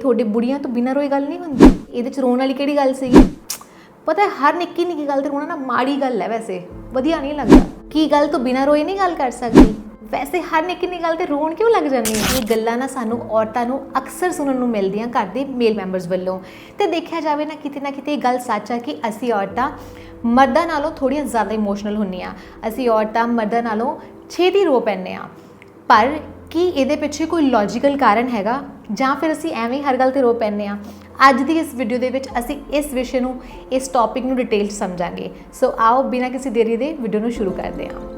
ਤੁਹਾਡੇ ਬੁੜੀਆਂ ਤੋਂ ਬਿਨਾਂ ਰੋਈ ਗੱਲ ਨਹੀਂ ਹੁੰਦੀ? ਇਹਦੇ ਚ ਰੋਣ ਵਾਲੀ ਕਿਹੜੀ ਗੱਲ ਸੀਗੀ? ਪਤਾ ਹੈ, ਹਰ ਨਿੱਕੀ ਨਿੱਕੀ ਗੱਲ ਤੇ ਰੋਣਾ ਨਾ ਮਾੜੀ ਗੱਲ ਹੈ ਵੈਸੇ। ਵਧੀਆ ਨਹੀਂ ਲੱਗਦਾ। ਕੀ ਗੱਲ ਤੋਂ ਬਿਨਾਂ ਰੋਏ ਨਹੀਂ ਗੱਲ ਕਰ ਸਕਦੀ? ਵੈਸੇ ਹਰ ਨਿੱਕੀ ਨਿੱਕੀ ਗੱਲ ਤੇ ਰੋਣ ਕਿਉਂ ਲੱਗ ਜਾਂਦੀ ਹੈ? ਇਹ ਗੱਲਾਂ ਨਾ ਸਾਨੂੰ ਔਰਤਾਂ ਨੂੰ ਅਕਸਰ ਸੁਣਨ ਨੂੰ ਮਿਲਦੀਆਂ ਘਰ ਦੇ ਮੇਲ ਮੈਂਬਰਸ ਵੱਲੋਂ। ਤੇ ਦੇਖਿਆ ਜਾਵੇ ਨਾ ਕਿਤੇ ਨਾ ਕਿਤੇ ਇਹ ਗੱਲ ਸੱਚ ਹੈ ਕਿ ਅਸੀਂ ਔਰਤਾਂ ਮਰਦਾਂ ਨਾਲੋਂ ਥੋੜੀਆਂ ਜ਼ਿਆਦਾ ਇਮੋਸ਼ਨਲ ਹੁੰਦੀਆਂ ਅਸੀਂ ਔਰਤਾਂ ਮਰਦਾਂ ਨਾਲੋਂ ਛੇਤੀ ਰੋ ਪੈਂਦੇ ਆ ਪਰ ਕੀ ਇਹਦੇ ਪਿੱਛੇ ਕੋਈ ਲੌਜੀਕਲ ਕਾਰਨ ਹੈਗਾ? ਜਾਂ ਫਿਰ ਅਸੀਂ ਐਵੇਂ ਹੀ ਹਰ ਗੱਲ ਤੇ ਰੋ ਪੈਂਦੇ ਆ ਅੱਜ ਦੀ ਇਸ ਵੀਡੀਓ ਦੇ ਵਿੱਚ ਅਸੀਂ ਇਸ ਵਿਸ਼ੇ ਨੂੰ, ਇਸ ਟੌਪਿਕ ਨੂੰ ਡਿਟੇਲ 'ਚ ਸਮਝਾਂਗੇ। ਸੋ ਆਓ ਬਿਨਾਂ ਕਿਸੇ ਦੇਰੀ ਦੇ ਵੀਡੀਓ ਨੂੰ ਸ਼ੁਰੂ ਕਰਦੇ ਹਾਂ।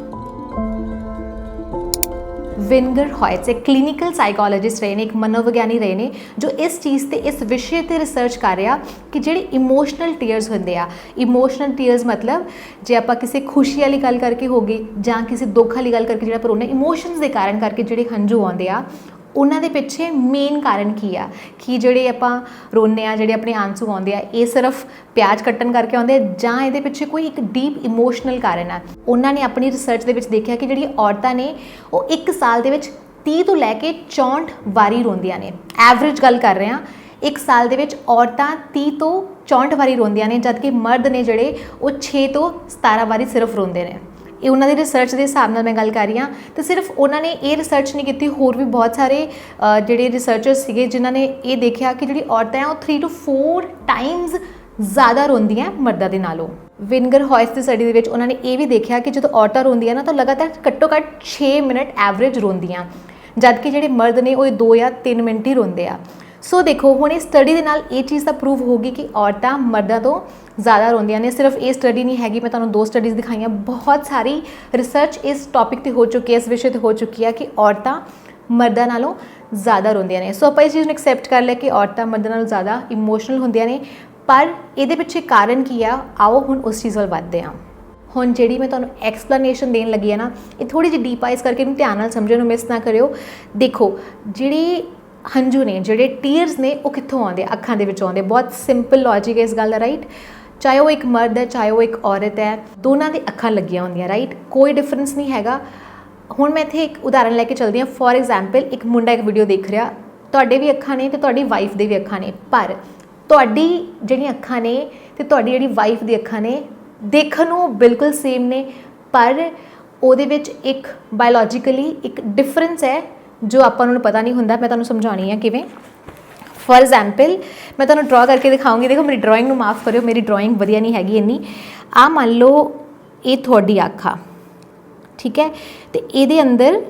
ਵਿੰਗਰ ਹੋਇਟਸ ਇੱਕ ਕਲੀਨਿਕਲ ਸਾਈਕੋਲੋਜਿਸਟ ਰਹੇ ਨੇ, ਇੱਕ ਮਨੋਵਿਗਿਆਨੀ ਰਹੇ ਨੇ, ਜੋ ਇਸ ਚੀਜ਼ ਤੇ, ਇਸ ਵਿਸ਼ੇ ਤੇ ਰਿਸਰਚ ਕਰ ਰਿਹਾ ਕਿ ਜਿਹੜੇ ਇਮੋਸ਼ਨਲ ਟੀਅਰਸ ਹੁੰਦੇ ਆ। ਇਮੋਸ਼ਨਲ ਟੀਅਰਸ ਮਤਲਬ ਜੇ ਆਪਾਂ ਕਿਸੇ ਖੁਸ਼ੀ ਵਾਲੀ ਗੱਲ ਕਰਕੇ ਹੋਗੇ ਜਾਂ ਕਿਸੇ ਦੁੱਖ ਵਾਲੀ ਗੱਲ ਕਰਕੇ, ਜਿਹੜਾ ਪਰ ਉਹਨੇ ਇਮੋਸ਼ਨਸ ਦੇ ਕਾਰਨ ਕਰਕੇ ਜਿਹੜੇ ਹੰਝੂ ਆਉਂਦੇ ਆ ਉਹਨਾਂ ਦੇ ਪਿੱਛੇ ਮੇਨ ਕਾਰਨ ਕੀ ਆ? ਕਿ ਜਿਹੜੇ ਆਪਾਂ ਰੋਨੇ ਆ, ਜਿਹੜੇ ਆਪਣੇ ਆਂਸੂ ਆਉਂਦੇ ਆ, ਇਹ ਸਿਰਫ ਪਿਆਜ ਕੱਟਣ ਕਰਕੇ ਆਉਂਦੇ ਜਾਂ ਇਹਦੇ ਪਿੱਛੇ ਕੋਈ ਇੱਕ ਡੀਪ ਇਮੋਸ਼ਨਲ ਕਾਰਨ ਆ? ਉਹਨਾਂ ਨੇ ਆਪਣੀ ਰਿਸਰਚ ਦੇ ਵਿੱਚ ਦੇਖਿਆ ਕਿ ਜਿਹੜੀ ਔਰਤਾਂ ਨੇ, ਉਹ ਇੱਕ ਸਾਲ ਦੇ ਵਿੱਚ 30 ਤੋਂ ਲੈ ਕੇ 64 ਵਾਰੀ ਰੋਂਦੀਆਂ ਨੇ। ਐਵਰੇਜ ਗੱਲ ਕਰ ਰਹੇ ਆ ਇੱਕ ਸਾਲ ਦੇ ਵਿੱਚ ਔਰਤਾਂ 30 ਤੋਂ 64 ਵਾਰੀ ਰੋਂਦੀਆਂ ਨੇ, ਜਦਕਿ ਮਰਦ ਨੇ ਜਿਹੜੇ, ਉਹ 6 ਤੋਂ 17 ਵਾਰੀ ਸਿਰਫ ਰੋਂਦੇ ਨੇ। ਇਹ ਉਹਨਾਂ ਦੀ ਰਿਸਰਚ ਦੇ ਹਿਸਾਬ ਨਾਲ ਮੈਂ ਗੱਲ ਕਰ ਰਹੀ ਹਾਂ। ਤੇ ਸਿਰਫ ਉਹਨਾਂ ਨੇ ਇਹ ਰਿਸਰਚ ਨਹੀਂ ਕੀਤੀ, ਹੋਰ ਵੀ ਬਹੁਤ ਸਾਰੇ ਜਿਹੜੇ ਰਿਸਰਚਰਸ ਸੀਗੇ ਜਿਨ੍ਹਾਂ ਨੇ ਇਹ ਦੇਖਿਆ ਕਿ ਜਿਹੜੀ ਔਰਤਾਂ ਹੈ ਉਹ 3 ਟੂ 4 ਟਾਈਮਸ ਜ਼ਿਆਦਾ ਰੋਂਦੀਆਂ ਮਰਦਾਂ ਦੇ ਨਾਲੋਂ। ਵਿੰਗਰ ਹੌਇਸ ਦੀ ਸਟੱਡੀ ਦੇ ਵਿੱਚ ਉਹਨਾਂ ਨੇ ਇਹ ਵੀ ਦੇਖਿਆ ਕਿ ਜਦੋਂ ਔਰਤਾਂ ਰੋਂਦੀਆਂ ਨਾ ਤਾਂ ਲਗਾਤਾਰ ਘੱਟੋ ਘੱਟ 6 ਮਿੰਟ ਐਵਰੇਜ ਰੋਂਦੀਆਂ। ਜਦਕਿ ਜਿਹੜੇ ਮਰਦ ਨੇ ਉਹ 2 ਜਾਂ 3 ਮਿੰਟ ਹੀ ਰੋਂਦੇ ਆ। ਸੋ ਦੇਖੋ, ਹੁਣ ਇਸ ਸਟੱਡੀ ਦੇ ਨਾਲ ਇਹ ਚੀਜ਼ ਤਾਂ ਪ੍ਰੂਵ ਹੋ ਗਈ ਕਿ ਔਰਤਾਂ ਮਰਦਾਂ ਤੋਂ ਜ਼ਿਆਦਾ ਰੋਂਦੀਆਂ ਨੇ। ਸਿਰਫ ਇਹ ਸਟੱਡੀ ਨਹੀਂ ਹੈਗੀ, ਮੈਂ ਤੁਹਾਨੂੰ ਦੋ ਸਟੱਡੀਜ਼ ਦਿਖਾਈਆਂ। ਬਹੁਤ ਸਾਰੀ ਰਿਸਰਚ ਇਸ ਟੌਪਿਕ ਤੇ ਹੋ ਚੁੱਕੀ ਹੈ, ਇਸ ਵਿਸ਼ੇ ਤੇ ਹੋ ਚੁੱਕੀ ਹੈ ਕਿ ਔਰਤਾਂ ਮਰਦਾਂ ਨਾਲੋਂ ਜ਼ਿਆਦਾ ਰੋਂਦੀਆਂ ਨੇ। ਸੋ ਆਪਾਂ ਇਸ ਚੀਜ਼ ਨੂੰ ਐਕਸੈਪਟ ਕਰ ਲਿਆ ਕਿ ਔਰਤਾਂ ਮਰਦਾਂ ਨਾਲੋਂ ਜ਼ਿਆਦਾ ਇਮੋਸ਼ਨਲ ਹੁੰਦੀਆਂ ਨੇ। ਪਰ ਇਹਦੇ ਪਿੱਛੇ ਕਾਰਨ ਕੀ ਆ? ਆਓ ਹੁਣ ਉਸ ਚੀਜ਼ ਵੱਲ ਵੱਧਦੇ ਹਾਂ। ਹੁਣ ਜਿਹੜੀ ਮੈਂ ਤੁਹਾਨੂੰ ਐਕਸਪਲੇਨੇਸ਼ਨ ਦੇਣ ਲੱਗੀ ਆ ਨਾ, ਇਹ ਥੋੜੀ ਜਿਹੀ ਡੀਪ ਆ। ਇਸ ਕਰਕੇ ਇਹਨੂੰ ਧਿਆਨ ਨਾਲ ਸਮਝਣ ਨੂੰ ਮਿਸ ਨਾ ਕਰਿਓ। ਦੇਖੋ, ਜਿਹੜੀ ਹੰਝੂ ਨੇ, ਜਿਹੜੇ ਟੀਅਰਸ ਨੇ, ਉਹ ਕਿੱਥੋਂ ਆਉਂਦੇ? ਅੱਖਾਂ ਦੇ ਵਿੱਚੋਂ ਆਉਂਦੇ। ਬਹੁਤ ਸਿੰਪਲ ਲੌਜੀਕ ਹੈ ਇਸ ਗੱਲ ਦਾ ਰਾਈਟ ਚਾਹੇ ਉਹ ਇੱਕ ਮਰਦ ਹੈ, ਚਾਹੇ ਉਹ ਇੱਕ ਔਰਤ ਹੈ, ਦੋਨਾਂ ਦੇ ਅੱਖਾਂ ਲੱਗੀਆਂ ਹੁੰਦੀਆਂ ਰਾਈਟ ਕੋਈ ਡਿਫਰੈਂਸ ਨਹੀਂ ਹੈਗਾ। ਹੁਣ ਮੈਂ ਇੱਥੇ ਇੱਕ ਉਦਾਹਰਨ ਲੈ ਕੇ ਚੱਲਦੀ ਹਾਂ। ਫੋਰ ਐਗਜ਼ਾਮਪਲ ਇੱਕ ਮੁੰਡਾ ਇੱਕ ਵੀਡੀਓ ਦੇਖ ਰਿਹਾ। ਤੁਹਾਡੇ ਵੀ ਅੱਖਾਂ ਨੇ ਤੇ ਤੁਹਾਡੀ ਵਾਈਫ ਦੇ ਵੀ ਅੱਖਾਂ ਨੇ। ਪਰ ਤੁਹਾਡੀ ਜਿਹੜੀਆਂ ਅੱਖਾਂ ਨੇ ਤੇ ਤੁਹਾਡੀ ਜਿਹੜੀ ਵਾਈਫ ਦੀ ਅੱਖਾਂ ਨੇ, ਦੇਖਣ ਨੂੰ ਬਿਲਕੁਲ ਸੇਮ ਨੇ। ਪਰ ਉਹਦੇ ਵਿੱਚ ਇੱਕ ਬਾਇਓਲੋਜੀਕਲੀ ਇੱਕ ਡਿਫਰੈਂਸ ਹੈ। ਜੋ ਆਪਾਂ ਨੂੰ ਪਤਾ ਨਹੀਂ ਹੁੰਦਾ, ਮੈਂ ਤੁਹਾਨੂੰ ਸਮਝਾਉਣੀ ਹੈ ਕਿਵੇਂ। ਫੋਰ ਐਗਜ਼ਾਮਪਲ ਮੈਂ ਤੁਹਾਨੂੰ ਡਰਾ ਕਰਕੇ ਦਿਖਾਉਂਗੀ। ਦੇਖੋ, ਮੇਰੀ ਡਰਾਇੰਗ ਨੂੰ ਮਾਫ ਕਰਿਓ, ਮੇਰੀ ਡਰਾਇੰਗ ਵਧੀਆ ਨਹੀਂ ਹੈਗੀ ਇੰਨੀ। ਆ ਮੰਨ ਲਓ, ਇਹ ਤੁਹਾਡੀ ਅੱਖ ਆ। ਠੀਕ ਹੈ? ਤੇ ਇਹਦੇ ਅੰਦਰ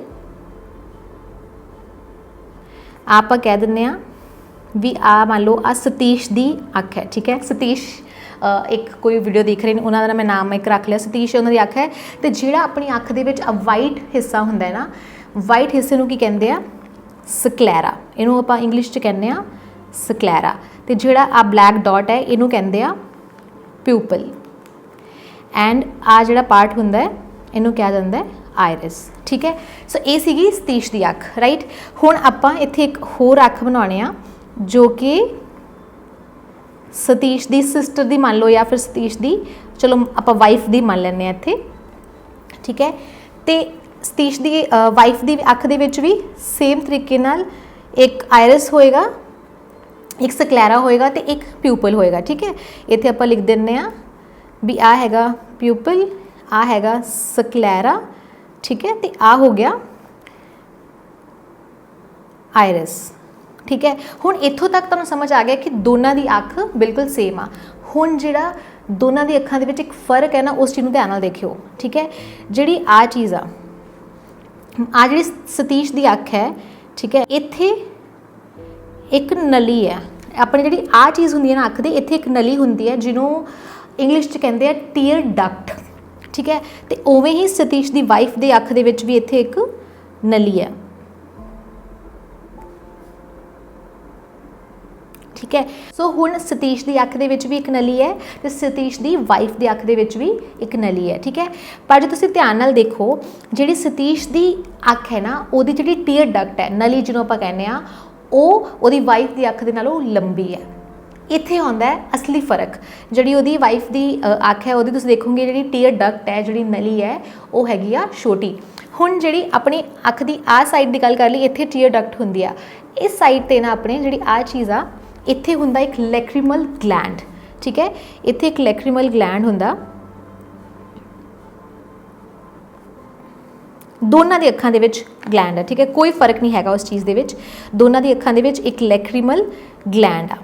ਆਪਾਂ ਕਹਿ ਦਿੰਦੇ ਆ ਵੀ ਆ ਮੰਨ ਲਓ ਆ ਸਤੀਸ਼ ਦੀ ਅੱਖ ਹੈ। ਠੀਕ ਹੈ? ਸਤੀਸ਼ ਇੱਕ ਕੋਈ ਵੀਡੀਓ ਦੇਖ ਰਹੇ ਨੇ, ਉਹਨਾਂ ਦਾ ਮੈਂ ਨਾਮ ਇੱਕ ਰੱਖ ਲਿਆ। ਸਤੀਸ਼ ਉਹਨਾਂ ਦੀ ਅੱਖ ਹੈ। ਤੇ ਜਿਹੜਾ ਆਪਣੀ ਅੱਖ ਦੇ ਵਿੱਚ ਆ ਵਾਈਟ ਹਿੱਸਾ ਹੁੰਦਾ ਹੈ ਨਾ ਵਾਈਟ ਹਿੱਸੇ ਨੂੰ ਕੀ ਕਹਿੰਦੇ ਆ? ਸਕਲੈਰਾ ਇਹਨੂੰ ਆਪਾਂ ਇੰਗਲਿਸ਼ 'ਚ ਕਹਿੰਦੇ ਆ ਸਕਲੈਰਾ ਤੇ ਜਿਹੜਾ ਆ ਬਲੈਕ ਡਾਟ ਹੈ, ਇਹਨੂੰ ਕਹਿੰਦੇ ਆ ਪਿਊਪਲ ਐਂਡ ਆ ਜਿਹੜਾ ਪਾਰਟ ਹੁੰਦਾ ਹੈ, ਇਹਨੂੰ ਕਿਹਾ ਜਾਂਦਾ ਹੈ ਆਇਰਿਸ ਠੀਕ ਹੈ? ਸੋ ਇਹ ਸੀਗੀ ਸਤੀਸ਼ ਦੀ ਅੱਖ ਰਾਈਟ ਹੁਣ ਆਪਾਂ ਇੱਥੇ ਇੱਕ ਹੋਰ ਅੱਖ ਬਣਾਉਣੇ ਆ, ਜੋ ਕਿ ਸਤੀਸ਼ ਦੀ ਸਿਸਟਰ ਦੀ ਮੰਨ ਲਓ ਜਾਂ ਫਿਰ ਸਤੀਸ਼ ਦੀ, ਚਲੋ ਆਪਾਂ ਵਾਈਫ ਦੀ ਮੰਨ ਲੈਂਦੇ ਆ ਇੱਥੇ। ਠੀਕ ਹੈ? ਤੇ ਸਤੀਸ਼ ਦੀ ਵਾਈਫ ਦੀ ਅੱਖ ਦੇ ਵਿੱਚ ਵੀ ਸੇਮ ਤਰੀਕੇ ਨਾਲ ਇੱਕ ਆਇਰਿਸ ਹੋਏਗਾ, ਇੱਕ ਸਕਲੈਰਾ ਹੋਏਗਾ ਤੇ ਇੱਕ ਪਿਊਪਲ ਹੋਏਗਾ, ਠੀਕ ਹੈ? ਇੱਥੇ ਆਪਾਂ ਲਿਖ ਦਿੰਨੇ ਆ ਵੀ ਆ ਹੈਗਾ ਪਿਊਪਲ ਆ ਹੈਗਾ ਸਕਲੈਰਾ ਠੀਕ ਹੈ? ਤੇ ਆ ਹੋ ਗਿਆ ਆਇਰਿਸ ਠੀਕ ਹੈ? ਹੁਣ ਇੱਥੋਂ ਤੱਕ ਤੁਹਾਨੂੰ ਸਮਝ ਆ ਗਿਆ ਕਿ ਦੋਨਾਂ ਦੀ ਅੱਖ ਬਿਲਕੁਲ ਸੇਮ ਆ। ਹੁਣ ਜਿਹੜਾ ਦੋਨਾਂ ਦੀ ਅੱਖਾਂ ਦੇ ਵਿੱਚ ਇੱਕ ਫ਼ਰਕ ਹੈ ਨਾ, ਉਸ ਚੀਜ਼ ਨੂੰ ਧਿਆਨ ਨਾਲ ਦੇਖਿਓ, ਠੀਕ ਹੈ? ਜਿਹੜੀ ਆ ਚੀਜ਼ ਆ ਆ ਜਿਹੜੀ ਸਤੀਸ਼ ਦੀ ਅੱਖ ਹੈ, ਠੀਕ ਹੈ, ਇੱਥੇ ਇੱਕ ਨਲੀ ਹੈ। ਆਪਣੀ ਜਿਹੜੀ ਆ ਚੀਜ਼ ਹੁੰਦੀ ਹੈ ਨਾ ਅੱਖ ਦੇ, ਇੱਥੇ ਇੱਕ ਨਲੀ ਹੁੰਦੀ ਹੈ, ਜਿਹਨੂੰ ਇੰਗਲਿਸ਼ 'ਚ ਕਹਿੰਦੇ ਆ ਟੀਅਰ ਡਕਟ ਠੀਕ ਹੈ। ਤੇ ਉਵੇਂ ਹੀ ਸਤੀਸ਼ ਦੀ ਵਾਈਫ ਦੇ ਅੱਖ ਦੇ ਵਿੱਚ ਵੀ ਇੱਥੇ ਇੱਕ ਨਲੀ ਹੈ। ਠੀਕ ਹੈ। ਸੋ ਹੁਣ ਸਤੀਸ਼ ਦੀ ਅੱਖ ਦੇ ਵਿੱਚ ਵੀ ਇੱਕ ਨਲੀ ਹੈ ਤੇ ਸਤੀਸ਼ ਦੀ ਵਾਈਫ ਦੀ ਅੱਖ ਦੇ ਵਿੱਚ ਵੀ ਇੱਕ ਨਲੀ ਹੈ, ਠੀਕ ਹੈ। ਪਰ ਜੇ ਤੁਸੀਂ ਧਿਆਨ ਨਾਲ ਦੇਖੋ, ਜਿਹੜੀ ਸਤੀਸ਼ ਦੀ ਅੱਖ ਹੈ ਨਾ, ਉਹਦੀ ਜਿਹੜੀ ਟੀਅਰ ਡਕਟ ਹੈ, ਨਲੀ ਜਿਹਨੂੰ ਆਪਾਂ ਕਹਿੰਦੇ ਆ ਉਹ ਉਹਦੀ ਵਾਈਫ ਦੀ ਅੱਖ ਦੇ ਨਾਲੋਂ ਲੰਬੀ ਹੈ। ਇੱਥੇ ਆਉਂਦਾ ਹੈ ਅਸਲੀ ਫ਼ਰਕ। ਜਿਹੜੀ ਉਹਦੀ ਵਾਈਫ ਦੀ ਅੱਖ ਹੈ, ਉਹਦੀ ਤੁਸੀਂ ਦੇਖੋਗੇ ਜਿਹੜੀ ਟੀਅਰ ਡਕਟ ਹੈ, ਜਿਹੜੀ ਨਲੀ ਹੈ, ਉਹ ਹੈਗੀ ਆ ਛੋਟੀ। ਹੁਣ ਜਿਹੜੀ ਆਪਣੀ ਅੱਖ ਦੀ ਆ ਸਾਈਡ ਦੀ ਗੱਲ ਕਰ ਲਈ ਇੱਥੇ ਟੀਅਰ ਡਕਟ ਹੁੰਦੀ ਆ। ਇਸ ਸਾਈਡ ਤੇ ਨਾ ਆਪਣੇ ਜਿਹੜੀ ਆ ਚੀਜ਼ ਆ ਇੱਥੇ ਹੁੰਦਾ ਇੱਕ ਲੈਕਰੀਮਲ ਗਲੈਂਡ ਠੀਕ ਹੈ? ਇੱਥੇ ਇੱਕ ਲੈਕਰੀਮਲ ਗਲੈਂਡ ਹੁੰਦਾ। ਦੋਨਾਂ ਦੀ ਅੱਖਾਂ ਦੇ ਵਿੱਚ ਗਲੈਂਡ ਹੈ ਠੀਕ ਹੈ? ਕੋਈ ਫ਼ਰਕ ਨਹੀਂ ਹੈਗਾ ਉਸ ਚੀਜ਼ ਦੇ ਵਿੱਚ। ਦੋਨਾਂ ਦੀ ਅੱਖਾਂ ਦੇ ਵਿੱਚ ਇੱਕ ਲੈਕਰੀਮਲ ਗਲੈਂਡ ਆ।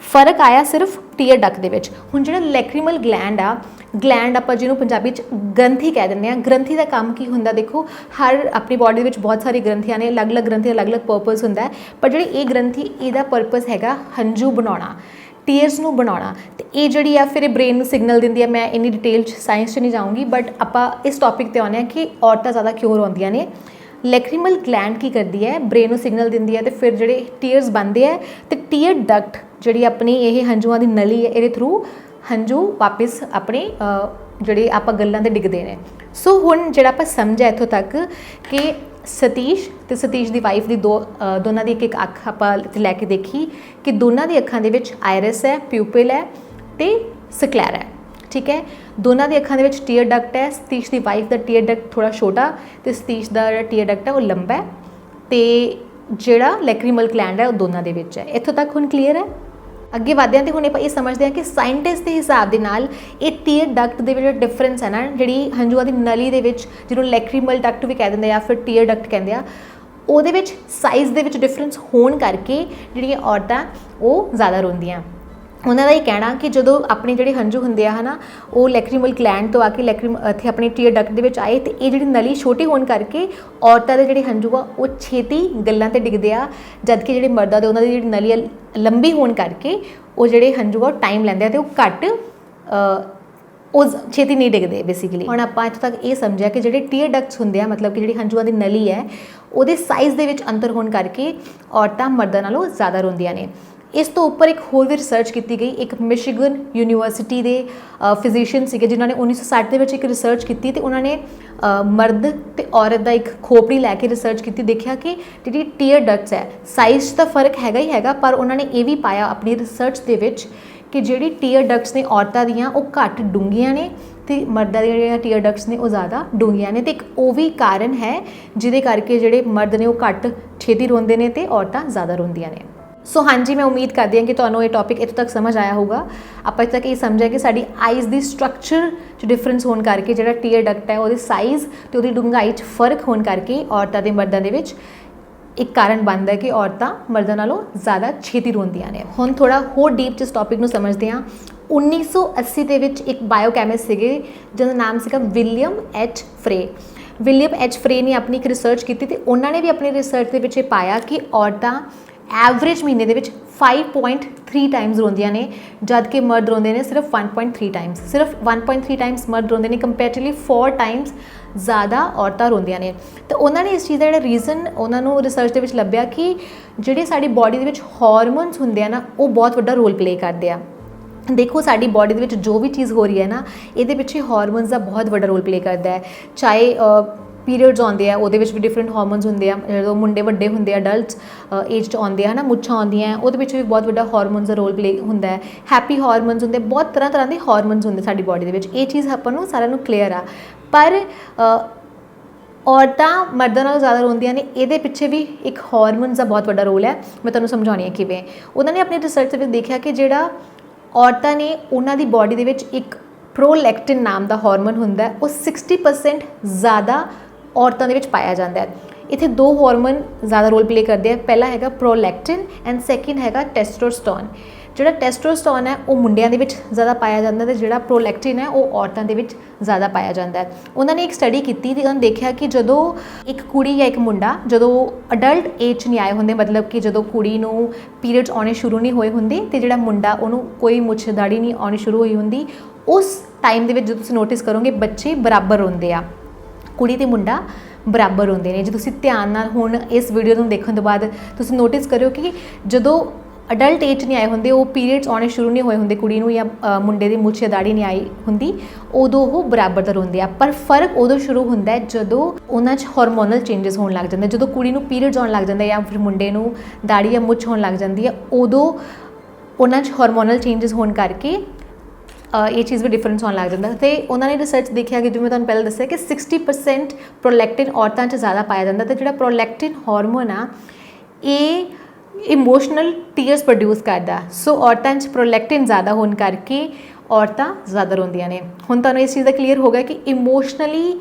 ਫ਼ਰਕ ਆਇਆ ਸਿਰਫ ਟੀਅਰ ਡਕ ਦੇ ਵਿੱਚ। ਹੁਣ ਜਿਹੜਾ ਲੈਕਰੀਮਲ ਗਲੈਂਡ ਆ ਗਲੈਂਡ ਆਪਾਂ ਜਿਹਨੂੰ ਪੰਜਾਬੀ ਚ ਗ੍ਰੰਥੀ ਕਹਿ ਦਿੰਦੇ ਆ ਗ੍ਰੰਥੀ ਦਾ ਕੰਮ ਕੀ ਹੁੰਦਾ ਦੇਖੋ, ਹਰ ਆਪਣੀ ਬਾਡੀ ਦੇ ਵਿੱਚ ਬਹੁਤ ਸਾਰੀ ਗ੍ਰੰਥੀਆਂ ਨੇ, ਅਲੱਗ-ਅਲੱਗ ਗ੍ਰੰਥੀ ਦਾ ਅਲੱਗ-ਅਲੱਗ ਪਰਪਸ ਹੁੰਦਾ ਪਰ ਜਿਹੜੀ ਇਹ ਗ੍ਰੰਥੀ, ਇਹਦਾ ਪਰਪਸ ਹੈਗਾ ਹੰਝੂ ਬਣਾਉਣਾ ਟੀਅਰਸ ਨੂੰ ਬਣਾਉਣਾ। ਤੇ ਇਹ ਜਿਹੜੀ ਆ, ਫਿਰ ਇਹ ਬ੍ਰੇਨ ਨੂੰ ਸਿਗਨਲ ਦਿੰਦੀ ਆ। ਮੈਂ ਇੰਨੀ ਡਿਟੇਲ ਚ ਸਾਇੰਸ ਚ ਨਹੀਂ ਜਾਊਂਗੀ ਬਟ ਆਪਾਂ ਇਸ ਟੌਪਿਕ ਤੇ ਆਉਂਦੇ ਆ ਕਿ ਔਰਤਾਂ ਜ਼ਿਆਦਾ ਕਿਉਂ ਰੋਂਦੀਆਂ ਨੇ। ਲੈਕਰੀਮਲ ਗਲੈਂਡ ਕੀ ਕਰਦੀ ਹੈ? ਬ੍ਰੇਨ ਨੂੰ ਸਿਗਨਲ ਦਿੰਦੀ ਹੈ ਤੇ ਫਿਰ ਜਿਹੜੇ ਟੀਅਰਸ ਬਣਦੇ ਆ ਤੇ ਟੀਅਰ ਡਕਟ ਜਿਹੜੀ ਆਪਣੀ ਇਹ ਹੰਝੂਆਂ ਦੀ ਨਲੀ ਹੈ, ਇਹਦੇ ਥਰੂ ਹੰਝੂ ਵਾਪਸ ਆਪਣੇ ਜਿਹੜੇ ਆਪਾਂ ਗੱਲਾਂ ਤੇ ਡਿੱਗਦੇ ਨੇ। ਸੋ ਹੁਣ ਜਿਹੜਾ ਆਪਾਂ ਸਮਝਿਆ ਇੱਥੋਂ ਤੱਕ ਕਿ ਸਤੀਸ਼ ਤੇ ਸਤੀਸ਼ ਦੀ ਵਾਈਫ ਦੀ ਦੋ ਦੋਨਾਂ ਦੀ ਇੱਕ ਇੱਕ ਅੱਖ ਆਪਾਂ ਲੈ ਕੇ ਦੇਖੀ ਕਿ ਦੋਨਾਂ ਦੀ ਅੱਖਾਂ ਦੇ ਵਿੱਚ ਆਇਰਿਸ ਹੈ ਪਿਊਪਿਲ ਹੈ ਤੇ ਸਕਲੈਰਾ ਹੈ। ਠੀਕ ਹੈ? ਦੋਨਾਂ ਦੀ ਅੱਖਾਂ ਦੇ ਵਿੱਚ ਟੀਅਰ ਡਕਟ ਹੈ, ਸਤੀਸ਼ ਦੀ ਵਾਈਫ ਦਾ ਟੀਅਰ ਡਕਟ ਥੋੜਾ ਛੋਟਾ ਤੇ ਸਤੀਸ਼ ਦਾ ਜਿਹੜਾ ਟੀਅਰ ਡਕਟ ਹੈ ਉਹ ਲੰਬਾ ਹੈ ਤੇ ਜਿਹੜਾ ਲੈਕਰੀਮਲ ਗਲੈਂਡ ਹੈ ਉਹ ਦੋਨਾਂ ਦੇ ਵਿੱਚ ਹੈ। ਇੱਥੋਂ ਤੱਕ ਹੁਣ ਕਲੀਅਰ ਹੈ? ਅੱਗੇ ਵਧਦੇ ਹਾਂ ਤੇ ਹੁਣ ਆਪਾਂ ਇਹ ਸਮਝਦੇ ਹਾਂ ਕਿ ਸਾਇੰਟਿਸਟ ਦੇ ਹਿਸਾਬ ਦੇ ਨਾਲ ਇਹ ਟੀਅਰ ਡਕਟ ਦੇ ਵਿੱਚ ਜਿਹੜਾ ਡਿਫਰੈਂਸ ਹੈ ਨਾ, ਜਿਹੜੀ ਹੰਝੂਆਂ ਦੀ ਨਲੀ ਦੇ ਵਿੱਚ ਜਿਹਨੂੰ ਲੈਕਰੀਮਲ ਡਕਟ ਵੀ ਕਹਿ ਦਿੰਦੇ ਆ, ਫਿਰ ਟੀਅਰ ਡਕਟ ਕਹਿੰਦੇ ਆ, ਉਹਦੇ ਵਿੱਚ ਸਾਈਜ਼ ਦੇ ਵਿੱਚ ਡਿਫਰੈਂਸ ਹੋਣ ਕਰਕੇ ਜਿਹੜੀਆਂ ਔਰਤਾਂ ਉਹ ਜ਼ਿਆਦਾ ਰੋਂਦੀਆਂ। ਉਹਨਾਂ ਦਾ ਇਹ ਕਹਿਣਾ ਕਿ ਜਦੋਂ ਆਪਣੇ ਜਿਹੜੇ ਹੰਝੂ ਹੁੰਦੇ ਆ, ਹਨਾ, ਉਹ ਲੈਕਰੀਮਲ ਗਲੈਂਡ ਤੋਂ ਆ ਕੇ ਲੈਕਰੀਮ ਇੱਥੇ ਆਪਣੇ ਟੀਅਰ ਡਕਟ ਦੇ ਵਿੱਚ ਆਏ ਤੇ ਇਹ ਜਿਹੜੀ ਨਲੀ ਛੋਟੀ ਹੋਣ ਕਰਕੇ ਔਰਤਾਂ ਦੇ ਜਿਹੜੇ ਹੰਝੂ ਆ, ਉਹ ਛੇਤੀ ਗੱਲਾਂ ਤੇ ਡਿੱਗਦੇ ਆ, ਜਦਕਿ ਜਿਹੜੇ ਮਰਦਾਂ ਦੇ ਉਹਨਾਂ ਦੀ ਜਿਹੜੀ ਨਲੀ ਆ, ਲੰਬੀ ਹੋਣ ਕਰਕੇ ਉਹ ਜਿਹੜੇ ਹੰਝੂ ਆ, ਉਹ ਟਾਈਮ ਲੈਂਦੇ ਆ ਤੇ ਉਹ ਘੱਟ ਉਹ ਛੇਤੀ ਨਹੀਂ ਡਿੱਗਦੇ ਬੇਸਿਕਲੀ ਹੁਣ ਆਪਾਂ ਇੱਥੋਂ ਤੱਕ ਇਹ ਸਮਝਿਆ ਕਿ ਜਿਹੜੇ ਟੀਅਰ ਡਕਟਸ ਹੁੰਦੇ ਆ, ਮਤਲਬ ਕਿ ਜਿਹੜੀ ਹੰਝੂਆਂ ਦੀ ਨਲੀ ਹੈ, ਉਹਦੇ ਸਾਈਜ਼ ਦੇ ਵਿੱਚ ਅੰਤਰ ਹੋਣ ਕਰਕੇ ਔਰਤਾਂ ਮਰਦਾਂ ਨਾਲੋਂ ਜ਼ਿਆਦਾ ਰੋਂਦੀਆਂ ਨੇ। ਇਸ ਤੋਂ ਉੱਪਰ ਇੱਕ ਹੋਰ ਵੀ ਰਿਸਰਚ ਕੀਤੀ ਗਈ, ਇੱਕ ਮਿਸ਼ੀਗਨ ਯੂਨੀਵਰਸਿਟੀ ਦੇ ਫਿਜ਼ੀਸ਼ੀਅਨ ਸੀਗੇ ਜਿਨ੍ਹਾਂ ਨੇ 1960 ਦੇ ਵਿੱਚ ਇੱਕ ਰਿਸਰਚ ਕੀਤੀ ਤੇ ਉਹਨਾਂ ਨੇ ਮਰਦ ਤੇ ਔਰਤ ਦਾ ਇੱਕ ਖੋਪੜੀ ਲੈ ਕੇ ਰਿਸਰਚ ਕੀਤੀ, ਦੇਖਿਆ ਕਿ ਜਿਹੜੀ ਟੀਅਰ ਡਕਟਸ ਹੈ ਸਾਈਜ਼ 'ਚ ਤਾਂ ਫ਼ਰਕ ਹੈਗਾ ਹੀ ਹੈਗਾ, ਪਰ ਉਹਨਾਂ ਨੇ ਇਹ ਵੀ ਪਾਇਆ ਆਪਣੀ ਰਿਸਰਚ ਦੇ ਵਿੱਚ ਕਿ ਜਿਹੜੀ ਟੀਅਰ ਡਕਟਸ ਨੇ ਔਰਤਾਂ ਦੀਆਂ, ਉਹ ਘੱਟ ਡੂੰਘੀਆਂ ਨੇ ਤੇ ਮਰਦਾਂ ਦੀਆਂ ਜਿਹੜੀਆਂ ਟੀਅਰ ਡਕਟਸ ਨੇ, ਉਹ ਜ਼ਿਆਦਾ ਡੂੰਘੀਆਂ ਨੇ ਤੇ ਇੱਕ ਉਹ ਵੀ ਕਾਰਨ ਹੈ ਜਿਹਦੇ ਕਰਕੇ ਜਿਹੜੇ ਮਰਦ ਨੇ, ਉਹ ਘੱਟ ਛੇਤੀ ਰੋਂਦੇ ਨੇ ਤੇ ਔਰਤਾਂ ਜ਼ਿਆਦਾ ਰੋਂਦੀਆਂ ਨੇ। ਸੋ ਹਾਂਜੀ, ਮੈਂ ਉਮੀਦ ਕਰਦੀ ਹਾਂ ਕਿ ਤੁਹਾਨੂੰ ਇਹ ਟੌਪਿਕ ਇੱਥੋਂ ਤੱਕ ਸਮਝ ਆਇਆ ਹੋਊਗਾ। ਆਪਾਂ ਇੱਥੇ ਤੱਕ ਇਹ ਸਮਝਿਆ ਕਿ ਸਾਡੀ ਆਈਜ਼ ਦੀ ਸਟਰਕਚਰ 'ਚ ਡਿਫਰੈਂਸ ਹੋਣ ਕਰਕੇ ਜਿਹੜਾ ਟੀਅਰ ਡਕਟ ਹੈ ਉਹਦੀ ਸਾਈਜ਼ ਤੇ ਉਹਦੀ ਡੂੰਘਾਈ 'ਚ ਫ਼ਰਕ ਹੋਣ ਕਰਕੇ ਔਰਤਾਂ ਦੇ ਮਰਦਾਂ ਦੇ ਵਿੱਚ ਇੱਕ ਕਾਰਨ ਬਣਦਾ ਹੈ ਕਿ ਔਰਤਾਂ ਮਰਦਾਂ ਨਾਲੋਂ ਜ਼ਿਆਦਾ ਛੇਤੀ ਰੋਂਦੀਆਂ ਨੇ। ਹੁਣ ਥੋੜਾ ਹੋਰ ਡੀਪ ਚ ਇਸ ਟੌਪਿਕ ਨੂੰ ਸਮਝਦੇ ਹਾਂ। 1980 ਦੇ ਵਿੱਚ ਇੱਕ ਬਾਇਓਕੈਮਿਸਟ ਸੀਗੇ, ਜਿਹਦਾ ਨਾਮ ਸੀਗਾ William H Frey William H Frey ਨੇ ਆਪਣੀ ਇੱਕ ਰਿਸਰਚ ਕੀਤੀ ਤੇ ਉਹਨਾਂ ਨੇ ਵੀ ਆਪਣੀ ਰਿਸਰਚ ਦੇ ਵਿੱਚ ਇਹ ਪਾਇਆ ਕਿ ਔਰਤਾਂ ਐਵਰੇਜ ਮਹੀਨੇ ਦੇ ਵਿੱਚ 5.3 ਟਾਈਮਸ ਰੋਂਦੀਆਂ ਨੇ, ਜਦ ਕਿ ਮਰਦ ਰੋਂਦੇ ਨੇ ਸਿਰਫ 1.3 ਟਾਈਮਸ ਸਿਰਫ 1.3 ਟਾਈਮਸ ਮਰਦ ਰੋਂਦੇ ਨੇ ਕੰਪੈਰੀਟਿਵਲੀ 4 ਟਾਈਮਸ ਜ਼ਿਆਦਾ ਔਰਤਾਂ ਰੋਂਦੀਆਂ ਨੇ। ਤੇ ਉਹਨਾਂ ਨੇ ਇਸ ਚੀਜ਼ ਦਾ ਜਿਹੜਾ ਰੀਜ਼ਨ ਉਹਨਾਂ ਨੂੰ ਰਿਸਰਚ ਦੇ ਵਿੱਚ ਲੱਭਿਆ ਕਿ ਜਿਹੜੇ ਸਾਡੀ ਬਾਡੀ ਦੇ ਵਿੱਚ ਹਾਰਮੋਨਸ ਹੁੰਦੇ ਆ ਨਾ, ਉਹ ਬਹੁਤ ਵੱਡਾ ਰੋਲ ਪਲੇ ਕਰਦੇ ਆ। ਦੇਖੋ, ਸਾਡੀ ਬਾਡੀ ਦੇ ਵਿੱਚ ਜੋ ਵੀ ਚੀਜ਼ ਹੋ ਰਹੀ ਹੈ ਨਾ, ਇਹਦੇ ਪਿੱਛੇ ਹਾਰਮੋਨਸ ਦਾ ਬਹੁਤ ਵੱਡਾ ਰੋਲ ਪਲੇ ਕਰਦਾ ਹੈ। ਚਾਹੇ ਪੀਰੀਅਡਸ ਆਉਂਦੇ ਆ, ਉਹਦੇ ਵਿੱਚ ਵੀ ਡਿਫਰੈਂਟ ਹਾਰਮੋਨਸ ਹੁੰਦੇ ਆ, ਜਦੋਂ ਮੁੰਡੇ ਵੱਡੇ ਹੁੰਦੇ ਆ ਅਡਲਟਸ ਏਜ 'ਚ ਆਉਂਦੇ ਆ ਨਾ ਮੁੱਛਾਂ ਆਉਂਦੀਆਂ, ਉਹਦੇ ਵਿੱਚ ਵੀ ਬਹੁਤ ਵੱਡਾ ਹਾਰਮੋਨਸ ਦਾ ਰੋਲ ਪਲੇ ਹੁੰਦਾ ਹੈ। ਹੈਪੀ ਹਾਰਮੋਨਸ ਹੁੰਦੇ, ਬਹੁਤ ਤਰ੍ਹਾਂ ਤਰ੍ਹਾਂ ਦੇ ਹਾਰਮੋਨਸ ਹੁੰਦੇ ਸਾਡੀ ਬਾਡੀ ਦੇ ਵਿੱਚ, ਇਹ ਚੀਜ਼ ਆਪਾਂ ਨੂੰ ਸਾਰਿਆਂ ਨੂੰ ਕਲੀਅਰ ਆ। ਪਰ ਔਰਤਾਂ ਮਰਦਾਂ ਨਾਲੋਂ ਜ਼ਿਆਦਾ ਰੋਂਦੀਆਂ ਨੇ, ਇਹਦੇ ਪਿੱਛੇ ਵੀ ਇੱਕ ਹਾਰਮੋਨਸ ਦਾ ਬਹੁਤ ਵੱਡਾ ਰੋਲ ਹੈ। ਮੈਂ ਤੁਹਾਨੂੰ ਸਮਝਾਉਣੀ ਹੈ ਕਿਵੇਂ। ਉਹਨਾਂ ਨੇ ਆਪਣੀ ਰਿਸਰਚ ਦੇ ਵਿੱਚ ਦੇਖਿਆ ਕਿ ਜਿਹੜਾ ਔਰਤਾਂ ਨੇ ਉਹਨਾਂ ਦੀ ਬਾਡੀ ਦੇ ਵਿੱਚ ਇੱਕ ਪ੍ਰੋਲੈਕਟਿਨ ਨਾਮ ਦਾ ਹਾਰਮੋਨ ਹੁੰਦਾ ਉਹ 60% ਜ਼ਿਆਦਾ ਔਰਤਾਂ ਦੇ ਵਿੱਚ ਪਾਇਆ ਜਾਂਦਾ ਹੈ। ਇੱਥੇ ਦੋ ਹਾਰਮੋਨ ਜ਼ਿਆਦਾ ਰੋਲ ਪਲੇ ਕਰਦੇ ਆ। ਪਹਿਲਾ ਹੈਗਾ ਪ੍ਰੋਲੈਕਟਿਨ ਐਂਡ ਸੈਕਿੰਡ ਹੈਗਾ ਟੈਸਟੋਸਟੋਨ ਜਿਹੜਾ ਟੈਸਟੋਸਟੋਨ ਹੈ, ਉਹ ਮੁੰਡਿਆਂ ਦੇ ਵਿੱਚ ਜ਼ਿਆਦਾ ਪਾਇਆ ਜਾਂਦਾ ਤੇ ਜਿਹੜਾ ਪ੍ਰੋਲੈਕਟਿਨ ਹੈ, ਉਹ ਔਰਤਾਂ ਦੇ ਵਿੱਚ ਜ਼ਿਆਦਾ ਪਾਇਆ ਜਾਂਦਾ ਹੈ। ਉਹਨਾਂ ਨੇ ਇੱਕ ਸਟੱਡੀ ਕੀਤੀ ਤੇ ਉਹਨਾਂ ਨੇ ਦੇਖਿਆ ਕਿ ਜਦੋਂ ਇੱਕ ਕੁੜੀ ਜਾਂ ਇੱਕ ਮੁੰਡਾ, ਜਦੋਂ ਅਡਲਟ ਏਜ 'ਚ ਨਹੀਂ ਆਏ ਹੁੰਦੇ, ਮਤਲਬ ਕਿ ਜਦੋਂ ਕੁੜੀ ਨੂੰ ਪੀਰੀਅਡਸ ਆਉਣੇ ਸ਼ੁਰੂ ਨਹੀਂ ਹੋਏ ਹੁੰਦੇ ਤੇ ਜਿਹੜਾ ਮੁੰਡਾ, ਉਹਨੂੰ ਕੋਈ ਮੁੱਛ ਦਾੜੀ ਨਹੀਂ ਆਉਣੀ ਸ਼ੁਰੂ ਹੋਈ ਹੁੰਦੀ, ਉਸ ਟਾਈਮ ਦੇ ਵਿੱਚ ਜਦੋਂ ਤੁਸੀਂ ਨੋਟਿਸ ਕਰੋਗੇ, ਬੱਚੇ ਬਰਾਬਰ ਹੁੰਦੇ ਆ। ਕੁੜੀ ਤੇ ਮੁੰਡਾ ਬਰਾਬਰ ਹੁੰਦੇ ਨੇ। ਜੇ ਤੁਸੀਂ ਧਿਆਨ ਨਾਲ ਹੁਣ ਇਸ ਵੀਡੀਓ ਨੂੰ ਦੇਖਣ ਤੋਂ ਬਾਅਦ ਤੁਸੀਂ ਨੋਟਿਸ ਕਰਿਓ ਕਿ ਜਦੋਂ ਅਡਲਟ ਏਜ ਨਹੀਂ ਆਏ ਹੁੰਦੇ, ਉਹ ਪੀਰੀਅਡਸ ਆਉਣੇ ਸ਼ੁਰੂ ਨਹੀਂ ਹੋਏ ਹੁੰਦੇ ਕੁੜੀ ਨੂੰ ਜਾਂ ਮੁੰਡੇ ਦੀ ਮੁੱਛ ਜਾਂ ਦਾੜੀ ਨਹੀਂ ਆਈ ਹੁੰਦੀ, ਉਦੋਂ ਉਹ ਬਰਾਬਰ ਦਾ ਹੁੰਦੇ ਆ। ਪਰ ਫ਼ਰਕ ਉਦੋਂ ਸ਼ੁਰੂ ਹੁੰਦਾ ਹੈ ਜਦੋਂ ਉਹਨਾਂ 'ਚ ਹਾਰਮੋਨਲ ਚੇਂਜਸ ਹੋਣ ਲੱਗ ਜਾਂਦੇ। ਜਦੋਂ ਕੁੜੀ ਨੂੰ ਪੀਰੀਅਡਸ ਆਉਣ ਲੱਗ ਜਾਂਦੇ ਜਾਂ ਫਿਰ ਮੁੰਡੇ ਨੂੰ ਦਾੜੀ ਜਾਂ ਮੁੱਛ ਹੋਣ ਲੱਗ ਜਾਂਦੀ ਹੈ ਉਦੋਂ ਉਹਨਾਂ 'ਚ ਹਾਰਮੋਨਲ ਚੇਂਜਸ ਹੋਣ ਕਰਕੇ ਇਹ ਚੀਜ਼ ਵੀ ਡਿਫਰੈਂਸ ਹੋਣ ਲੱਗ ਜਾਂਦਾ। ਤੇ ਉਹਨਾਂ ਨੇ ਰਿਸਰਚ ਦੇਖਿਆ ਕਿ ਜਿਵੇਂ ਤੁਹਾਨੂੰ ਪਹਿਲਾਂ ਦੱਸਿਆ ਕਿ 60% ਪ੍ਰੋਲੈਕਟਿਨ ਔਰਤਾਂ 'ਚ ਜ਼ਿਆਦਾ ਪਾਇਆ ਜਾਂਦਾ ਤੇ ਜਿਹੜਾ ਪ੍ਰੋਲੈਕਟਿਨ ਹਾਰਮੋਨ ਆ, ਇਹ ਇਮੋਸ਼ਨਲ ਟੀਅਰਸ ਪ੍ਰੋਡਿਊਸ ਕਰਦਾ। ਸੋ ਔਰਤਾਂ 'ਚ ਪ੍ਰੋਲੈਕਟਿਨ ਜ਼ਿਆਦਾ ਹੋਣ ਕਰਕੇ ਔਰਤਾਂ ਜ਼ਿਆਦਾ ਰੋਂਦੀਆਂ ਨੇ। ਹੁਣ ਤੁਹਾਨੂੰ ਇਸ ਚੀਜ਼ ਦਾ ਕਲੀਅਰ ਹੋ ਗਿਆ ਕਿ ਇਮੋਸ਼ਨਲੀ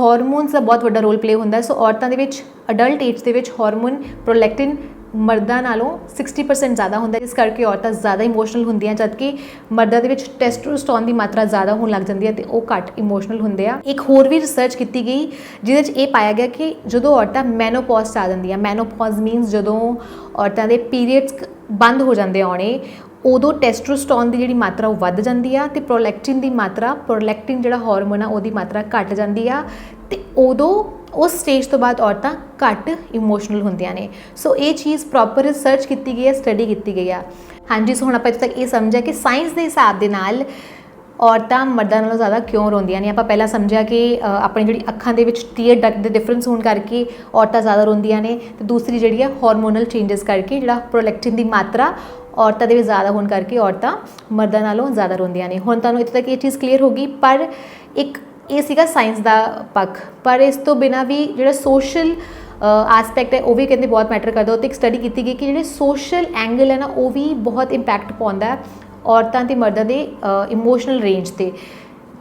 ਹਾਰਮੋਨਸ ਦਾ ਬਹੁਤ ਵੱਡਾ ਰੋਲ ਪਲੇ ਹੁੰਦਾ। ਸੋ ਔਰਤਾਂ ਦੇ ਵਿੱਚ ਅਡਲਟ ਏਜ ਦੇ ਵਿੱਚ ਹਾਰਮੋਨ ਪ੍ਰੋਲੈਕਟਿਨ ਮਰਦਾਂ ਨਾਲੋਂ 60% ਜ਼ਿਆਦਾ ਹੁੰਦਾ ਹੈ। ਇਸ ਕਰਕੇ ਔਰਤਾਂ ਜ਼ਿਆਦਾ ਇਮੋਸ਼ਨਲ ਹੁੰਦੀਆਂ, ਜਦਕਿ ਮਰਦਾਂ ਦੇ ਵਿੱਚ ਟੈਸਟੋਸਟੋਨ ਦੀ ਮਾਤਰਾ ਜ਼ਿਆਦਾ ਹੋਣ ਲੱਗ ਜਾਂਦੀ ਹੈ ਤੇ ਉਹ ਘੱਟ ਇਮੋਸ਼ਨਲ ਹੁੰਦੇ ਆ। ਇੱਕ ਹੋਰ ਵੀ ਰਿਸਰਚ ਕੀਤੀ ਗਈ, ਜਿਹਦੇ ਵਿੱਚ ਇਹ ਪਾਇਆ ਗਿਆ ਕਿ ਜਦੋਂ ਔਰਤਾਂ ਮੈਨੋਪੌਜ਼ 'ਚ ਆ ਜਾਂਦੀਆਂ ਮੈਨੋਪੌਜ਼ ਮੀਨਸ ਜਦੋਂ ਔਰਤਾਂ ਦੇ ਪੀਰੀਅਡਸ ਬੰਦ ਹੋ ਜਾਂਦੇ ਆਉਣੇ, ਉਦੋਂ ਟੈਸਟੋਸਟੋਨ ਦੀ ਜਿਹੜੀ ਮਾਤਰਾ ਉਹ ਵੱਧ ਜਾਂਦੀ ਆ ਤੇ ਪ੍ਰੋਲੈਕਟਿਨ ਦੀ ਮਾਤਰਾ ਪ੍ਰੋਲੈਕਟਿਨ ਜਿਹੜਾ ਹਾਰਮੋਨ ਆ, ਉਹਦੀ ਮਾਤਰਾ ਘਟ ਜਾਂਦੀ ਆ ਤੇ ਉਦੋਂ ਉਸ ਸਟੇਜ ਤੋਂ ਬਾਅਦ ਔਰਤਾਂ ਘੱਟ ਇਮੋਸ਼ਨਲ ਹੁੰਦੀਆਂ ਨੇ। ਸੋ ਇਹ ਚੀਜ਼ ਪ੍ਰੋਪਰ ਰਿਸਰਚ ਕੀਤੀ ਗਈ ਹੈ ਸਟੱਡੀ ਕੀਤੀ ਗਈ ਆ। ਹਾਂਜੀ ਸੋ ਹੁਣ ਆਪਾਂ ਇੱਥੇ ਤੱਕ ਇਹ ਸਮਝਿਆ ਕਿ ਸਾਇੰਸ ਦੇ ਹਿਸਾਬ ਦੇ ਨਾਲ ਔਰਤਾਂ ਮਰਦਾਂ ਨਾਲੋਂ ਜ਼ਿਆਦਾ ਕਿਉਂ ਰੋਂਦੀਆਂ ਨੇ? ਆਪਾਂ ਪਹਿਲਾਂ ਸਮਝਿਆ ਕਿ ਆਪਣੀ ਜਿਹੜੀ ਅੱਖਾਂ ਦੇ ਵਿੱਚ ਟੀਅਰ ਡਕਟ ਦੇ ਡਿਫਰੈਂਸ ਹੋਣ ਕਰਕੇ ਔਰਤਾਂ ਜ਼ਿਆਦਾ ਰੋਂਦੀਆਂ ਨੇ ਤੇ ਦੂਸਰੀ ਜਿਹੜੀ ਆ ਹਾਰਮੋਨਲ ਚੇਂਜਸ ਕਰਕੇ ਜਿਹੜਾ ਪ੍ਰੋਲੈਕਟਿਨ ਦੀ ਮਾਤਰਾ ਔਰਤਾਂ ਦੇ ਵਿੱਚ ਜ਼ਿਆਦਾ ਹੋਣ ਕਰਕੇ ਔਰਤਾਂ ਮਰਦਾਂ ਨਾਲੋਂ ਜ਼ਿਆਦਾ ਰੋਂਦੀਆਂ ਨੇ। ਹੁਣ ਤੁਹਾਨੂੰ ਇੱਥੇ ਤੱਕ ਇਹ ਚੀਜ਼ ਕਲੀਅਰ ਹੋ ਗਈ, ਪਰ ਇੱਕ ਇਹ ਸੀਗਾ ਸਾਇੰਸ ਦਾ ਪੱਖ। ਪਰ ਇਸ ਤੋਂ ਬਿਨਾ ਵੀ ਜਿਹੜਾ ਸੋਸ਼ਲ ਐਸਪੈਕਟ ਹੈ, ਉਹ ਵੀ ਕਹਿੰਦੇ ਬਹੁਤ ਮੈਟਰ ਕਰਦਾ। ਉਹ ਤੇ ਇੱਕ ਸਟੱਡੀ ਕੀਤੀ ਗਈ ਕਿ ਜਿਹੜੇ ਸੋਸ਼ਲ ਐਂਗਲ ਹੈ ਨਾ, ਉਹ ਵੀ ਬਹੁਤ ਇੰਪੈਕਟ ਪਾਉਂਦਾ ਔਰਤਾਂ ਤੇ ਮਰਦਾਂ ਦੇ ਇਮੋਸ਼ਨਲ ਰੇਂਜ ਤੇ।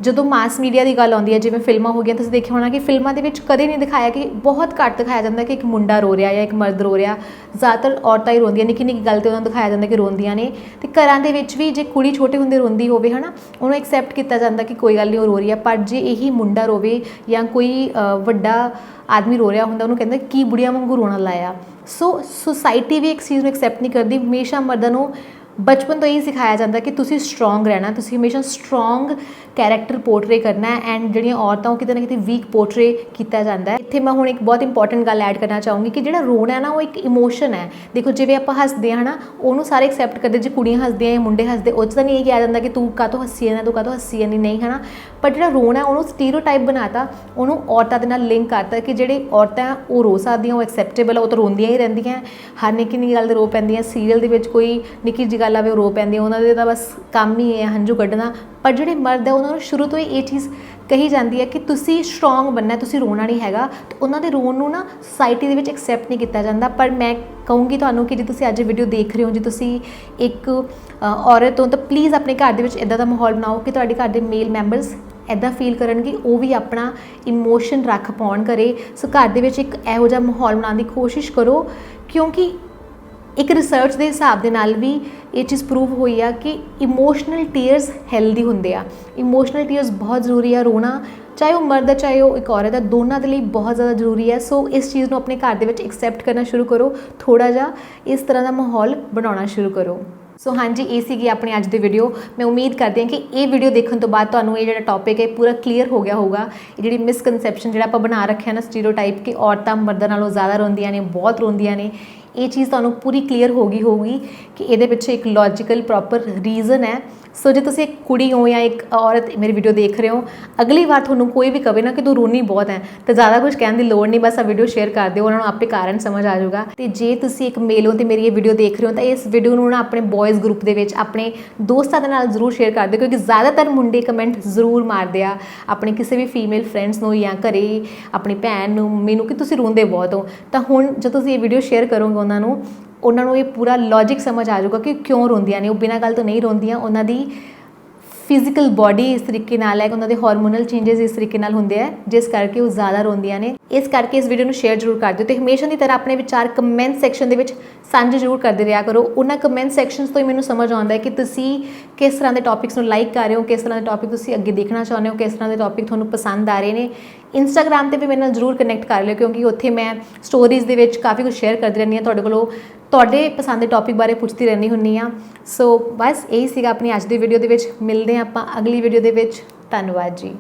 ਜਦੋਂ ਮਾਸ ਮੀਡੀਆ ਦੀ ਗੱਲ ਆਉਂਦੀ ਹੈ, ਜਿਵੇਂ ਫਿਲਮਾਂ ਹੋ ਗਈਆਂ, ਤੁਸੀਂ ਦੇਖਿਆ ਹੋਣਾ ਕਿ ਫਿਲਮਾਂ ਦੇ ਵਿੱਚ ਕਦੇ ਨਹੀਂ ਦਿਖਾਇਆ ਕਿ ਬਹੁਤ ਘੱਟ ਦਿਖਾਇਆ ਜਾਂਦਾ ਕਿ ਇੱਕ ਮੁੰਡਾ ਰੋ ਰਿਹਾ ਜਾਂ ਇੱਕ ਮਰਦ ਰੋ ਰਿਹਾ। ਜ਼ਿਆਦਾਤਰ ਔਰਤਾਂ ਹੀ ਰੋਂਦੀਆਂ ਨਿੱਕੀ ਨਿੱਕੀ ਗੱਲ ਤੇ ਉਹਨਾਂ ਨੂੰ ਦਿਖਾਇਆ ਜਾਂਦਾ ਕਿ ਰੋਂਦੀਆਂ ਨੇ। ਤੇ ਘਰਾਂ ਦੇ ਵਿੱਚ ਵੀ ਜੇ ਕੁੜੀ ਛੋਟੇ ਹੁੰਦੇ ਰੋਂਦੀ ਹੋਵੇ, ਹਨਾ, ਉਹਨੂੰ ਐਕਸੈਪਟ ਕੀਤਾ ਜਾਂਦਾ ਕਿ ਕੋਈ ਗੱਲ ਨਹੀਂ, ਉਹ ਰੋ ਰਹੀ ਹੈ। ਪਰ ਜੇ ਇਹੀ ਮੁੰਡਾ ਰੋਵੇ ਜਾਂ ਕੋਈ ਵੱਡਾ ਆਦਮੀ ਰੋ ਰਿਹਾ ਹੁੰਦਾ, ਉਹਨੂੰ ਕਹਿੰਦਾ ਕੀ ਬੁੜੀਆਂ ਵਾਂਗੂ ਰੋਣਾ ਲਾਇਆ। ਸੋ ਸੁਸਾਇਟੀ ਵੀ ਇੱਕ ਚੀਜ਼ ਨੂੰ ਐਕਸੈਪਟ ਨਹੀਂ ਕਰਦੀ। ਹਮੇਸ਼ਾ ਮਰਦਾਂ ਨੂੰ ਬਚਪਨ ਤੋਂ ਹੀ ਸਿਖਾਇਆ ਜਾਂਦਾ ਕਿ ਤੁਸੀਂ ਸਟਰੋਂਗ ਰਹਿਣਾ ਤੁਸੀਂ ਹਮੇਸ਼ਾ ਸਟਰੋਂਗ ਕੈਰੈਕਟਰ ਪੋਰਟਰੇ ਕਰਨਾ ਹੈ ਐਂਡ ਜਿਹੜੀਆਂ ਔਰਤਾਂ ਉਹ ਕਿਤੇ ਨਾ ਕਿਤੇ ਵੀਕ ਪੋਰਟਰੇ ਕੀਤਾ ਜਾਂਦਾ ਹੈ। ਇੱਥੇ ਮੈਂ ਹੁਣ ਇੱਕ ਬਹੁਤ ਇੰਪੋਰਟੈਂਟ ਗੱਲ ਐਡ ਕਰਨਾ ਚਾਹੂੰਗੀ ਕਿ ਜਿਹੜਾ ਰੋਣਾ ਹੈ ਨਾ ਉਹ ਇੱਕ ਇਮੋਸ਼ਨ ਹੈ। ਦੇਖੋ ਜਿਵੇਂ ਆਪਾਂ ਹੱਸਦੇ ਹਾਂ ਨਾ ਉਹਨੂੰ ਸਾਰੇ ਐਕਸੈਪਟ ਕਰਦੇ ਜੇ ਕੁੜੀਆਂ ਹੱਸਦੀਆਂ ਜਾਂ ਮੁੰਡੇ ਹੱਸਦੇ ਉਹ 'ਚ ਤਾਂ ਨਹੀਂ ਇਹ ਕਿਹਾ ਜਾਂਦਾ ਕਿ ਤੂੰ ਕਾਹਤੋਂ ਹੱਸੀ ਜਾਂਦਾ ਤੂੰ ਕਾਹਤੋਂ ਹੱਸੀ ਜਾਂਦੀ ਨਹੀਂ ਹਨਾ? ਪਰ ਜਿਹੜਾ ਰੋਣਾ ਹੈ, ਉਹਨੂੰ ਸਟੀਰੀਓਟਾਈਪ ਬਣਾਤਾ ਉਹਨੂੰ ਔਰਤਾਂ ਦੇ ਨਾਲ ਲਿੰਕ ਕਰਤਾ ਕਿ ਜਿਹੜੇ ਔਰਤਾਂ ਆ, ਉਹ ਰੋ ਸਕਦੀਆਂ ਉਹ ਐਕਸੈਪਟੇਬਲ ਆ ਉਹ ਤਾਂ ਰੋਂਦੀਆਂ ਹੀ ਰਹਿੰਦੀਆਂ ਹਰ ਨਿੱਕੀ ਨਿੱਕੀ ਗੱਲ ਤੇ ਰੋ ਪੈਂਦੀਆਂ ਸੀਰੀਅਲ ਦੇ ਵਿੱਚ ਕੋਈ ਨਿੱਕੀ ਜਿਹੀ ਗੱਲ ਆਵੇ ਉਹ ਰੋ ਪੈਂਦੇ ਉਹਨਾਂ ਦੇ ਤਾਂ ਬਸ ਕੰਮ ਹੀ ਹੈ ਹੰਝੂ ਕੱਢਣਾ। ਪਰ ਜਿਹੜੇ ਮਰਦ ਹੈ ਉਹਨਾਂ ਨੂੰ ਸ਼ੁਰੂ ਤੋਂ ਹੀ ਇਹ ਚੀਜ਼ ਕਹੀ ਜਾਂਦੀ ਹੈ ਕਿ ਤੁਸੀਂ ਸਟਰੋਂਗ ਬਣਨਾ ਤੁਸੀਂ ਰੋਣਾ ਨਹੀਂ ਹੈਗਾ। ਤੇ ਉਹਨਾਂ ਦੇ ਰੋਣ ਨੂੰ ਨਾ ਸੋਸਾਇਟੀ ਦੇ ਵਿੱਚ ਐਕਸੈਪਟ ਨਹੀਂ ਕੀਤਾ ਜਾਂਦਾ। ਪਰ ਮੈਂ ਕਹੂੰਗੀ ਤੁਹਾਨੂੰ ਕਿ ਜੇ ਤੁਸੀਂ ਅੱਜ ਵੀਡੀਓ ਦੇਖ ਰਹੇ ਹੋ, ਜੇ ਤੁਸੀਂ ਇੱਕ ਔਰਤ ਹੋ, ਤਾਂ ਪਲੀਜ਼ ਆਪਣੇ ਘਰ ਦੇ ਵਿੱਚ ਇਦਾਂ ਦਾ ਮਾਹੌਲ ਬਣਾਓ ਕਿ ਤੁਹਾਡੇ ਘਰ ਦੇ ਮੇਲ ਮੈਂਬਰਸ ਐਦਾਂ ਫੀਲ ਕਰਨਗੇ, ਉਹ ਵੀ ਆਪਣਾ ਇਮੋਸ਼ਨ ਰੱਖ ਪਾਉਣ ਕਰੇ। ਸੋ ਘਰ ਦੇ ਵਿੱਚ ਇੱਕ ਇਹੋ ਜਿਹਾ ਮਾਹੌਲ ਬਣਾਉਣ ਦੀ ਕੋਸ਼ਿਸ਼ ਕਰੋ, ਕਿਉਂਕਿ ਇੱਕ ਰਿਸਰਚ ਦੇ ਹਿਸਾਬ ਦੇ ਨਾਲ ਵੀ ਇਹ ਚੀਜ਼ ਪ੍ਰੂਵ ਹੋਈ ਆ ਕਿ ਇਮੋਸ਼ਨਲ ਟੀਅਰਸ ਹੈਲਦੀ ਹੁੰਦੇ ਆ। ਇਮੋਸ਼ਨਲ ਟੀਅਰਸ ਬਹੁਤ ਜ਼ਰੂਰੀ ਆ ਰੋਣਾ, ਚਾਹੇ ਉਹ ਮਰਦ ਹੈ ਚਾਹੇ ਉਹ ਇੱਕ ਔਰਤ ਹੈ ਦੋਨਾਂ ਦੇ ਲਈ ਬਹੁਤ ਜ਼ਿਆਦਾ ਜ਼ਰੂਰੀ ਹੈ ਸੋ ਇਸ ਚੀਜ਼ ਨੂੰ ਆਪਣੇ ਘਰ ਦੇ ਵਿੱਚ ਐਕਸੈਪਟ ਕਰਨਾ ਸ਼ੁਰੂ ਕਰੋ ਥੋੜਾ ਜਿਹਾ ਇਸ ਤਰ੍ਹਾਂ ਦਾ ਮਾਹੌਲ ਬਣਾਉਣਾ ਸ਼ੁਰੂ ਕਰੋ। ਸੋ ਹਾਂਜੀ, ਇਹ ਸੀਗੀ ਆਪਣੀ ਅੱਜ ਦੀ ਵੀਡੀਓ ਮੈਂ ਉਮੀਦ ਕਰਦੀ ਹਾਂ ਕਿ ਇਹ ਵੀਡੀਓ ਦੇਖਣ ਤੋਂ ਬਾਅਦ ਤੁਹਾਨੂੰ ਇਹ ਜਿਹੜਾ ਟੌਪਿਕ ਹੈ ਪੂਰਾ ਕਲੀਅਰ ਹੋ ਗਿਆ ਹੋਊਗਾ। ਇਹ ਜਿਹੜੀ ਮਿਸਕਨਸੈਪਸ਼ਨ ਜਿਹੜਾ ਆਪਾਂ ਬਣਾ ਰੱਖਿਆ ਨਾ ਸਟੀਰੀਓਟਾਈਪ ਕਿ ਔਰਤਾਂ ਮਰਦਾਂ ਨਾਲੋਂ ਜ਼ਿਆਦਾ ਰੋਂਦੀਆਂ ਨੇ, ਬਹੁਤ ਰੋਂਦੀਆਂ ਨੇ ਇਹ ਚੀਜ਼ ਤੁਹਾਨੂੰ ਪੂਰੀ ਕਲੀਅਰ ਹੋ ਗਈ ਹੋਊਗੀ ਕਿ ਇਹਦੇ ਪਿੱਛੇ ਇੱਕ ਲੌਜੀਕਲ ਪ੍ਰੋਪਰ ਰੀਜ਼ਨ ਹੈ। ਸੋ ਜੇ ਤੁਸੀਂ ਇੱਕ ਕੁੜੀ ਹੋ ਜਾਂ ਇੱਕ ਔਰਤ ਮੇਰੀ ਵੀਡੀਓ ਦੇਖ ਰਹੇ ਹੋ, ਅਗਲੀ ਵਾਰ ਤੁਹਾਨੂੰ ਕੋਈ ਵੀ ਕਵੇ ਨਾ ਕਿ ਤੂੰ ਰੋਣੀ ਬਹੁਤ ਹੈ, ਤਾਂ ਜ਼ਿਆਦਾ ਕੁਝ ਕਹਿਣ ਦੀ ਲੋੜ ਨਹੀਂ, ਬਸ ਆ ਵੀਡੀਓ ਸ਼ੇਅਰ ਕਰ ਦਿਓ, ਉਹਨਾਂ ਨੂੰ ਆਪੇ ਕਾਰਨ ਸਮਝ ਆ ਜਾਊਗਾ। ਤੇ ਜੇ ਤੁਸੀਂ ਇੱਕ ਮੇਲ ਹੋ ਤੇ ਮੇਰੀ ਇਹ ਵੀਡੀਓ ਦੇਖ ਰਹੇ ਹੋ, ਤਾਂ ਇਸ ਵੀਡੀਓ ਨੂੰ ਨਾ ਆਪਣੇ ਬॉयਜ਼ ਗਰੁੱਪ ਦੇ ਵਿੱਚ ਆਪਣੇ ਦੋਸਤਾਂ ਦੇ ਨਾਲ ਜ਼ਰੂਰ ਸ਼ੇਅਰ ਕਰ ਦਿਓ, ਕਿਉਂਕਿ ਜ਼ਿਆਦਾਤਰ ਮੁੰਡੇ ਕਮੈਂਟ ਜ਼ਰੂਰ ਮਾਰਦੇ ਆ, ਆਪਣੇ ਕਿਸੇ ਵੀ ਫੀਮੇਲ ਫਰੈਂਡਸ ਨੂੰ ਜਾਂ ਘਰੇ ਆਪਣੀ ਭੈਣ ਨੂੰ ਮੰਮੀ ਨੂੰ ਕਿ ਤੁਸੀਂ ਰੋਂਦੇ ਬਹੁਤ ਹੋ। ਤਾਂ ਹੁਣ ਜਦੋਂ ਤੁਸੀਂ ਇਹ ਵੀਡੀਓ ਸ਼ੇਅਰ ਕਰੋਗੇ ਉਹਨਾਂ ਨੂੰ ਉਹਨਾਂ ਨੂੰ ਇਹ ਪੂਰਾ ਲੌਜੀਕ ਸਮਝ ਆ ਜਾਊਗਾ ਕਿ ਕਿਉਂ ਰੋਂਦੀਆਂ ਨੇ। ਉਹ ਬਿਨਾਂ ਗੱਲ ਤੋਂ ਨਹੀਂ ਰੋਂਦੀਆਂ। ਉਹਨਾਂ ਦੀ ਫਿਜ਼ੀਕਲ ਬਾਡੀ ਇਸ ਤਰੀਕੇ ਨਾਲ ਹੈ ਕਿ ਉਹਨਾਂ ਦੇ ਹਾਰਮੋਨਲ ਚੇਂਜਸ ਇਸ ਤਰੀਕੇ ਨਾਲ ਹੁੰਦੇ ਆ, ਜਿਸ ਕਰਕੇ ਉਹ ਜ਼ਿਆਦਾ ਰੋਂਦੀਆਂ ਨੇ। ਇਸ ਕਰਕੇ ਇਸ ਵੀਡੀਓ ਨੂੰ ਸ਼ੇਅਰ ਜ਼ਰੂਰ ਕਰ ਦਿਓ ਤੇ ਹਮੇਸ਼ਾ ਦੀ ਤਰ੍ਹਾਂ ਆਪਣੇ ਵਿਚਾਰ ਕਮੈਂਟ ਸੈਕਸ਼ਨ ਦੇ ਵਿੱਚ ਸਾਂਝੇ ਜ਼ਰੂਰ ਕਰਦੇ ਰਿਹਾ ਕਰੋ। ਉਹਨਾਂ ਕਮੈਂਟ ਸੈਕਸ਼ਨਸ ਤੋਂ ਹੀ ਮੈਨੂੰ ਸਮਝ ਆਉਂਦਾ ਹੈ ਕਿ ਤੁਸੀਂ ਕਿਸ ਤਰ੍ਹਾਂ ਦੇ ਟੌਪਿਕਸ ਨੂੰ ਲਾਈਕ ਕਰ ਰਹੇ ਹੋ, ਕਿਸ ਤਰ੍ਹਾਂ ਦੇ ਟੌਪਿਕ ਤੁਸੀਂ ਅੱਗੇ ਦੇਖਣਾ ਚਾਹੁੰਦੇ ਹੋ, ਕਿਸ ਤਰ੍ਹਾਂ ਦੇ ਟੌਪਿਕ ਤੁਹਾਨੂੰ ਪਸੰਦ ਆ ਰਹੇ ਨੇ। ਇੰਸਟਾਗ੍ਰam ਤੇ ਵੀ ਮੇਰੇ ਨਾਲ ਜ਼ਰੂਰ ਕਨੈਕਟ ਕਰ ਲਿਓ, ਕਿਉਂਕਿ ਉੱਥੇ ਮੈਂ ਸਟੋਰੀਜ਼ ਦੇ ਵਿੱਚ ਕਾਫੀ ਕੁਝ ਸ਼ੇਅਰ ਕਰਦੀ ਰਹਿੰਦੀ ਹਾਂ। ਤੁਹਾਡੇ ਕੋਲੋਂ ਤੁਹਾਡੇ ਪਸੰਦ ਦੇ ਟੌਪਿਕ ਬਾਰੇ ਪੁੱਛਦੀ ਰਹਿੰਦੀ ਹੁੰਨੀ ਆ ਸੋ ਬਸ ਇਹੀ ਸੀਗਾ ਆਪਣੀ ਅੱਜ ਦੀ ਵੀਡੀਓ ਦੇ ਵਿੱਚ। ਮਿਲਦੇ ਹਾਂ ਆਪਾਂ ਅਗਲੀ ਵੀਡੀਓ ਦੇ ਵਿੱਚ। ਧੰਨਵਾਦ ਜੀ।